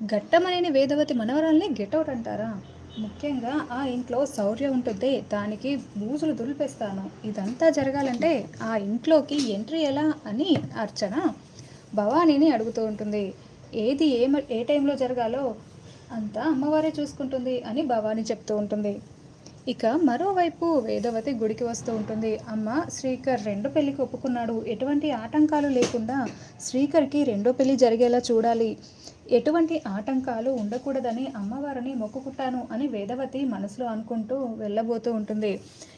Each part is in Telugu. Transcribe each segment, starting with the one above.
ఘట్టమనేని వేదవతి మనవరాల్ని గెటౌట్ అంటారా? ముఖ్యంగా ఆ ఇంట్లో శౌర్య ఉంటుంది దానికి బూజులు దులిపేస్తాను. ఇదంతా జరగాలంటే ఆ ఇంట్లోకి ఎంట్రీ ఎలా అని అర్చన భవానీని అడుగుతూ ఉంటుంది. ఏది ఏ ఏ టైంలో జరగాలో అంతా అమ్మవారే చూసుకుంటుంది అని భవానీ చెప్తూ ఉంటుంది. ఇక మరోవైపు వేదవతి గుడికి వస్తూ ఉంటుంది. అమ్మ శ్రీకర్ రెండో పెళ్ళికి ఒప్పుకున్నాడు. ఎటువంటి ఆటంకాలు లేకుండా శ్రీకర్‌కి రెండో పెళ్ళి జరిగేలా చూడాలి. ఎటువంటి ఆటంకాలు ఉండకూడదని అమ్మవారిని మొక్కుకుంటాను అని వేదవతి మనసులో అనుకుంటూ వెళ్ళబోతూ ఉంటుంది.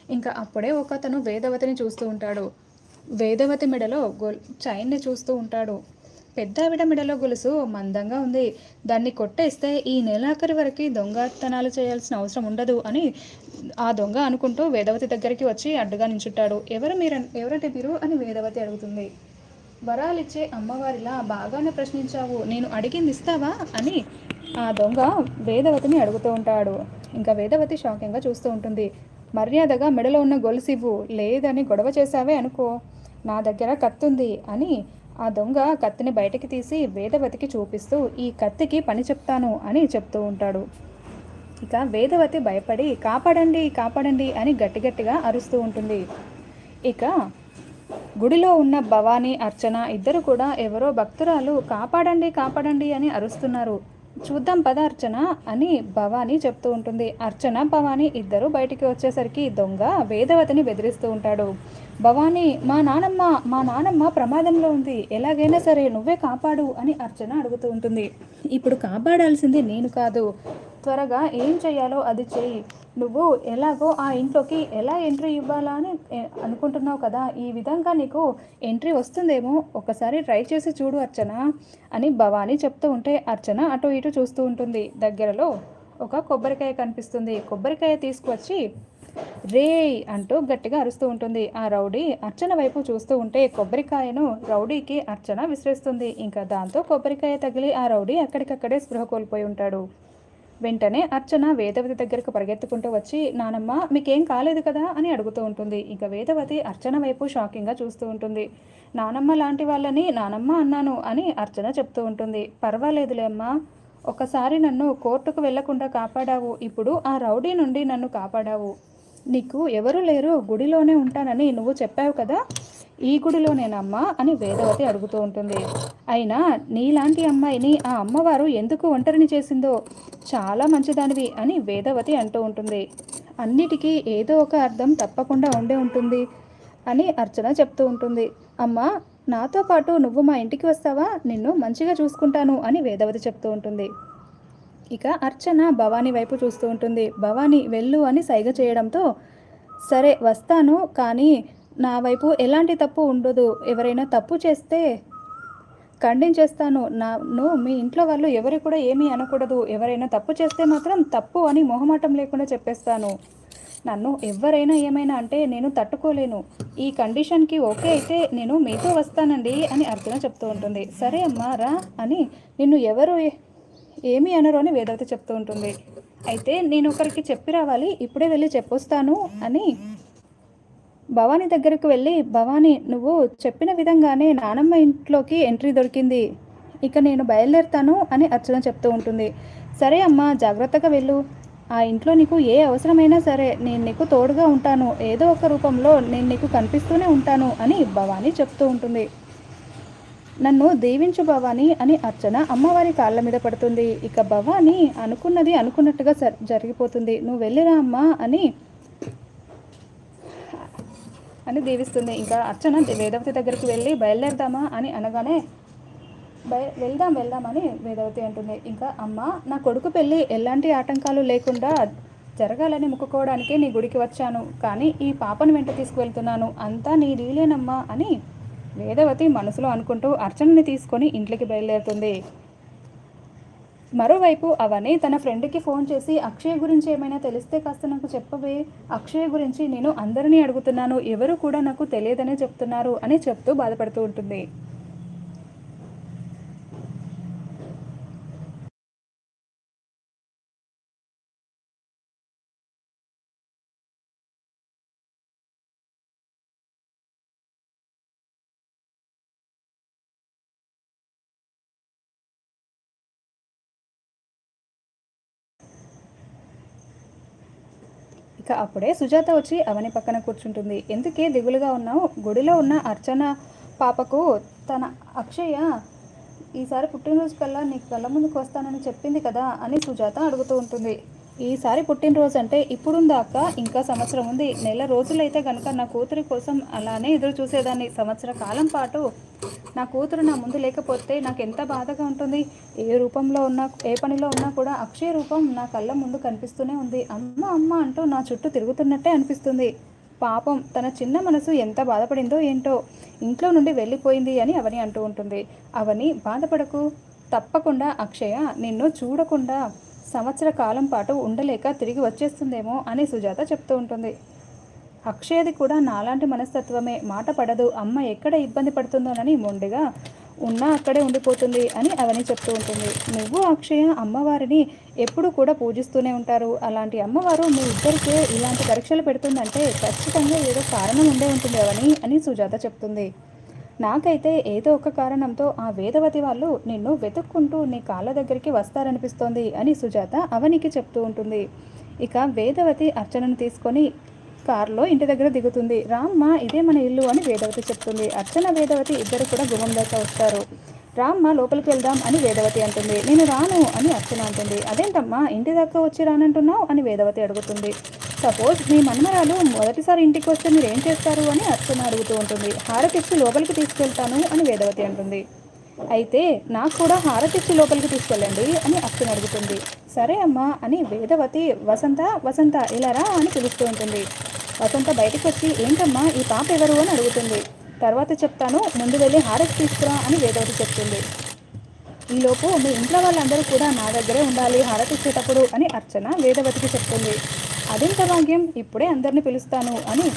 ఇంకా అప్పుడే ఒకతను వేదవతిని చూస్తూ ఉంటాడు. వేదవతి మెడలో గొల్ చైన్‌ని చూస్తూ ఉంటాడు. పెద్దావిడ మెడలో గొలుసు మందంగా ఉంది. దాన్ని కొట్టేస్తే ఈ నెలాఖరి వరకి దొంగతనాలు చేయాల్సిన అవసరం ఉండదు అని ఆ దొంగ అనుకుంటూ వేదవతి దగ్గరికి వచ్చి అడ్డుగా నించుంటాడు. ఎవరు మీర ఎవరంటే మీరు అని వేదవతి అడుగుతుంది. వరాలిచ్చే అమ్మవారిలా బాగానే ప్రశ్నించావు. నేను అడిగింది ఇస్తావా అని ఆ దొంగ వేదవతిని అడుగుతూ ఉంటాడు. ఇంకా వేదవతి షాకింగ్‌గా చూస్తూ ఉంటుంది. మర్యాదగా మెడలో ఉన్న గొలుసివ్వు. లేదని గొడవ చేశావే అనుకో నా దగ్గర కత్తుంది అని ఆ దొంగ కత్తిని బయటికి తీసి వేదవతికి చూపిస్తూ ఈ కత్తికి పని చెప్తాను అని చెప్తూ ఉంటాడు. ఇక వేదవతి భయపడి కాపాడండి కాపాడండి అని గట్టి గట్టిగా అరుస్తూ ఉంటుంది. ఇక గుడిలో ఉన్న భవానీ, అర్చన ఇద్దరు కూడా ఎవరో భక్తురాలు కాపాడండి కాపాడండి అని అరుస్తున్నారు. చూద్దాం పద అర్చన అని భవానీ చెప్తూ ఉంటుంది. అర్చన, భవానీ ఇద్దరు బయటికి వచ్చేసరికి దొంగ వేదవతిని బెదిరిస్తూ ఉంటాడు. భవానీ మా నానమ్మ మా నానమ్మ ప్రమాదంలో ఉంది. ఎలాగైనా సరే నువ్వే కాపాడు అని అర్చన అడుగుతూ ఉంటుంది. ఇప్పుడు కాపాడాల్సింది నేను కాదు. త్వరగా ఏం చేయాలో అది చెయ్యి. నువ్వు ఎలాగో ఆ ఇంట్లోకి ఎలా ఎంట్రీ ఇవ్వాలా అని అనుకుంటున్నావు కదా! ఈ విధంగా నీకు ఎంట్రీ వస్తుందేమో ఒకసారి ట్రై చేసి చూడు అర్చన అని భవానీ చెప్తూ ఉంటే అర్చన అటు ఇటు చూస్తూ ఉంటుంది. దగ్గరలో ఒక కొబ్బరికాయ కనిపిస్తుంది. కొబ్బరికాయ తీసుకువచ్చి రేయ్ అంటూ గట్టిగా అరుస్తూ ఉంటుంది. ఆ రౌడీ అర్చన వైపు చూస్తూ ఉంటే కొబ్బరికాయను రౌడీకి అర్చన విసిరేస్తుంది. ఇంకా దాంతో కొబ్బరికాయ తగిలి ఆ రౌడీ అక్కడికక్కడే స్పృహ కోల్పోయి ఉంటాడు. వెంటనే అర్చన వేదవతి దగ్గరకు పరిగెత్తుకుంటూ వచ్చి నానమ్మ మీకేం కాలేదు కదా అని అడుగుతూ ఉంటుంది. ఇక వేదవతి అర్చన వైపు షాకింగ్‌గా చూస్తూ ఉంటుంది. నానమ్మ లాంటి వాళ్ళని నానమ్మ అన్నాను అని అర్చన చెప్తూ ఉంటుంది. పర్వాలేదులే అమ్మా ఒకసారి నన్ను కోర్టుకు వెళ్ళకుండా కాపాడావు. ఇప్పుడు ఆ రౌడీ నుండి నన్ను కాపాడావు. నీకు ఎవరు లేరు గుడిలోనే ఉంటానని నువ్వు చెప్పావు కదా! ఈ గుడిలోనేనమ్మా అని వేదవతి అడుగుతూ ఉంటుంది. అయినా నీలాంటి అమ్మాయిని ఆ అమ్మవారు ఎందుకు ఒంటరిని చేసిందో చాలా మంచిదానివి అని వేదవతి అంటూ ఉంటుంది. అన్నిటికీ ఏదో ఒక అర్థం తప్పకుండా ఉండే ఉంటుంది అని అర్చన చెప్తూ ఉంటుంది. అమ్మా నాతో పాటు నువ్వు మా ఇంటికి వస్తావా? నిన్ను మంచిగా చూసుకుంటాను అని వేదవతి చెప్తూ ఉంటుంది. ఇక అర్చన భవానీ వైపు చూస్తూ ఉంటుంది. భవానీ వెళ్ళు అని సైగ చేయడంతో సరే వస్తాను కానీ నా వైపు ఎలాంటి తప్పు ఉండదు. ఎవరైనా తప్పు చేస్తే ఖండించేస్తాను. నన్ను మీ ఇంట్లో వాళ్ళు ఎవరు కూడా ఏమీ అనకూడదు. ఎవరైనా తప్పు చేస్తే మాత్రం తప్పు అని మొహమాటం లేకుండా చెప్పేస్తాను. నన్ను ఎవరైనా ఏమైనా అంటే నేను తట్టుకోలేను. ఈ కండిషన్‌కి ఓకే అయితే నేను మీతో వస్తానండి అని అర్చన చెప్తూ ఉంటుంది. సరే అమ్మా రా అని నిన్ను ఎవరు ఏమీ అనరు అని వేదవతి చెప్తూ ఉంటుంది. అయితే నేను ఒకరికి చెప్పి రావాలి. ఇప్పుడే వెళ్ళి చెప్పొస్తాను అని భవానీ దగ్గరకు వెళ్ళి భవానీ నువ్వు చెప్పిన విధంగానే నానమ్మ ఇంట్లోకి ఎంట్రీ దొరికింది. ఇక నేను బయలుదేరుతాను అని అర్చన చెప్తూ ఉంటుంది. సరే అమ్మా జాగ్రత్తగా వెళ్ళు. ఆ ఇంట్లో నీకు ఏ అవసరమైనా సరే నేను నీకు తోడుగా ఉంటాను. ఏదో ఒక రూపంలో నేను నీకు కనిపిస్తూనే ఉంటాను అని భవానీ చెప్తూ ఉంటుంది. నన్ను దీవించు భవానీ అని అర్చన అమ్మవారి కాళ్ళ మీద పడుతుంది. ఇక భవానీ అనుకున్నది అనుకున్నట్టుగా స జరిగిపోతుంది. నువ్వు వెళ్ళిరా అమ్మా అని అని దీవిస్తుంది. ఇంకా అర్చన వేదవతి దగ్గరికి వెళ్ళి బయలుదేరదామా అని అనగానే బయ వెళ్దాం వెళ్దాం అని వేదవతి అంటుంది. ఇంకా అమ్మ నా కొడుకు పెళ్ళి ఎలాంటి ఆటంకాలు లేకుండా జరగాలని మొక్కుకోవడానికే నీ గుడికి వచ్చాను. కానీ ఈ పాపను వెంట తీసుకువెళ్తున్నాను. అంతా నీ లీలేనమ్మా అని వేదవతి మనసులో అనుకుంటూ అర్చనని తీసుకొని ఇంట్లోకి బయలుదేరుతుంది. మరోవైపు అవని తన ఫ్రెండ్‌కి ఫోన్ చేసి అక్షయ్ గురించి ఏమైనా తెలిస్తే కాస్త నాకు చెప్పవే. అక్షయ్ గురించి నేను అందరినీ అడుగుతున్నాను. ఎవరు కూడా నాకు తెలియదనే చెప్తున్నారు అని చెప్తూ బాధపడుతూ ఉంటుంది. ఇక అప్పుడే సుజాత వచ్చి అవని పక్కన కూర్చుంటుంది. ఎందుకే దిగులుగా ఉన్నావు? గుడిలో ఉన్న అర్చన పాపకు తన అక్షయ ఈసారి పుట్టినరోజు కల్లా నీ కళ్ళ ముందుకు వస్తానని చెప్పింది కదా అని సుజాత అడుగుతూ ఉంటుంది. ఈసారి పుట్టినరోజు అంటే ఇప్పుడుందా అక్క ఇంకా సంవత్సరం ఉంది. నెల రోజులైతే కనుక నా కూతురి కోసం అలానే ఎదురు చూసేదాన్ని. సంవత్సర కాలం పాటు నా కూతురు నా ముందు లేకపోతే నాకు ఎంత బాధగా ఉంటుంది. ఏ రూపంలో ఉన్నా ఏ పనిలో ఉన్నా కూడా అక్షయ రూపం నా కళ్ళ ముందు కనిపిస్తూనే ఉంది. అమ్మ అమ్మ అంటూ నా చుట్టూ తిరుగుతున్నట్టే అనిపిస్తుంది. పాపం తన చిన్న మనసు ఎంత బాధపడిందో ఏంటో ఇంట్లో నుండి వెళ్ళిపోయింది అని అవని అంటూ ఉంటుంది. అవని బాధపడకు. తప్పకుండా అక్షయ నిన్ను చూడకుండా సంవత్సర కాలం పాటు ఉండలేక తిరిగి వచ్చేస్తుందేమో అని సుజాత చెప్తూ ఉంటుంది. అక్షయది కూడా నాలాంటి మనస్తత్వమే. మాట పడదు. అమ్మ ఎక్కడ ఇబ్బంది పడుతుందోనని మొండిగా ఉన్నా అక్కడే ఉండిపోతుంది అని అవని చెప్తూ ఉంటుంది. నువ్వు అక్షయ అమ్మవారిని ఎప్పుడు కూడా పూజిస్తూనే ఉంటారు. అలాంటి అమ్మవారు మీ ఇద్దరికే ఇలాంటి పరీక్షలు పెడుతుందంటే ఖచ్చితంగా ఏదో కారణం ఉండే ఉంటుంది అవని అని సుజాత చెప్తుంది. నాకైతే ఏదో ఒక కారణంతో ఆ వేదవతి వాళ్ళు నిన్ను వెతుక్కుంటూ నీ కాళ్ళ దగ్గరికి వస్తారనిపిస్తోంది అని సుజాత అవనికి చెప్తూ ఉంటుంది. ఇక వేదవతి అర్చనను తీసుకొని కారులో ఇంటి దగ్గర దిగుతుంది. రామ్మ ఇదే మన ఇల్లు అని వేదవతి చెప్తుంది. అర్చన వేదవతి ఇద్దరు కూడా గుమ్మం దాకా వస్తారు. రామ్మ లోపలికి వెళ్దాం అని వేదవతి అంటుంది. నేను రాను అని అర్చన అంటుంది. అదేంటమ్మా ఇంటి దాకా వచ్చి రానంటున్నావు? అని వేదవతి అడుగుతుంది. సపోజ్ మీ మన్మరాలు మొదటిసారి ఇంటికి వస్తే మీరు ఏం చేస్తారు అని అర్చన అడుగుతూ ఉంటుంది. హారతిచ్చి లోపలికి తీసుకెళ్తాను అని వేదవతి అంటుంది. అయితే నాకు కూడా హారతిచ్చి లోపలికి తీసుకెళ్ళండి అని అర్చన అడుగుతుంది. సరే అమ్మా అని వేదవతి వసంత వసంత ఇలా రా అని పిలుస్తూ ఉంటుంది. వసంత బయటికి వచ్చి ఏంటమ్మా ఈ పాప ఎవరు? అని అడుగుతుంది. తర్వాత చెప్తాను ముందు వెళ్ళి హారతి తీసుకురా అని వేదవతి చెప్తుంది. ఈలోపు మీ ఇంట్లో వాళ్ళందరూ కూడా నా దగ్గరే ఉండాలి హారతి ఇచ్చేటప్పుడు అని అర్చన వేదవతికి చెప్తుంది. అదెంత భాగ్యం ఇప్పుడే అందరిని పిలుస్తాను అని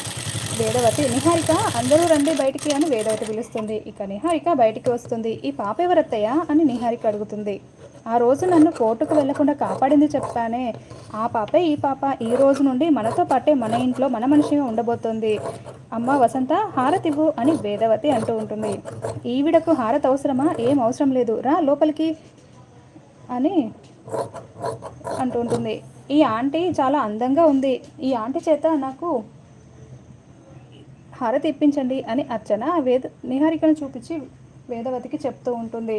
వేదవతి. నిహారిక అందరూ రండి బయటికి అని వేదవతి పిలుస్తుంది. ఇక నిహారిక బయటికి వస్తుంది. ఈ పాప ఎవరత్తయ్య? అని నిహారిక అడుగుతుంది. ఆ రోజు నన్ను కోర్టుకు వెళ్ళకుండా కాపాడింది చెప్పానే. ఆ పాపే ఈ పాప. ఈ రోజు నుండి మనతో పాటే మన ఇంట్లో మన మనిషిగా ఉండబోతోంది. అమ్మ వసంత హారతివ్వు అని వేదవతి అంటూ ఉంటుంది. ఈవిడకు హారతి అవసరమా? ఏం అవసరం లేదు. రా లోపలికి. అని అంటూ ఉంటుంది ఈ ఆంటీ చాలా అందంగా ఉంది. ఈ ఆంటీ చేత నాకు హారతి ఇప్పించండి అని అర్చన వేద నిహారికను చూపించి వేదవతికి చెప్తూ ఉంటుంది.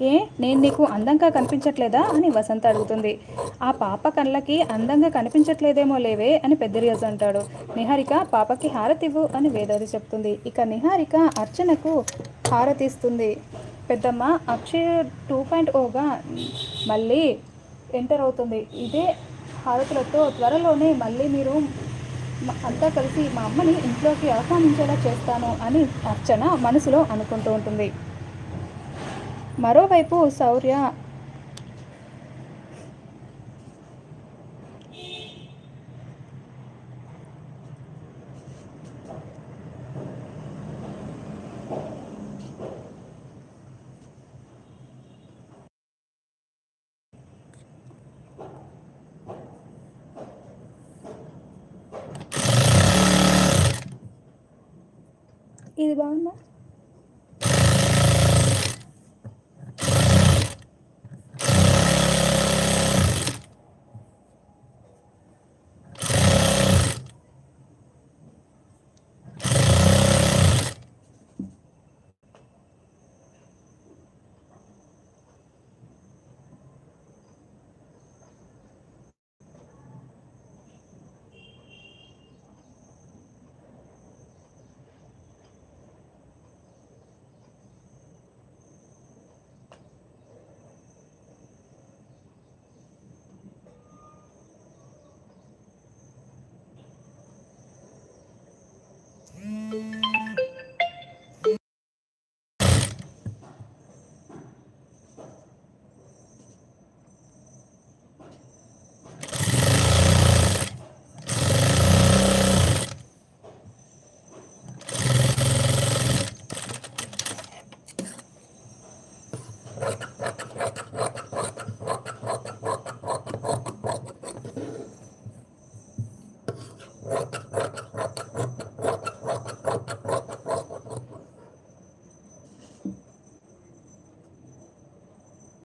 ఏ నేను నీకు అందంగా కనిపించట్లేదా అని వసంత అడుగుతుంది. ఆ పాప కళ్ళకి అందంగా కనిపించట్లేదేమో లేవే అని పెద్దరియాజు అంటాడు. నిహారిక పాపకి హారతివ్వు అని వేదవతి చెప్తుంది. ఇక నిహారిక అర్చనకు హారతిస్తుంది. పెద్దమ్మ అక్షయ టూ పాయింట్ ఓగా. మళ్ళీ ఎంటర్ అవుతుంది. ఇదే హారతులతో త్వరలోనే మళ్ళీ మీరు అంతా కలిసి మా అమ్మని ఇంట్లోకి ఆహ్వానించేలా చేస్తాను అని అర్చన మనసులో అనుకుంటూ ఉంటుంది. మరోవైపు శౌర్య ఇది బాగుందా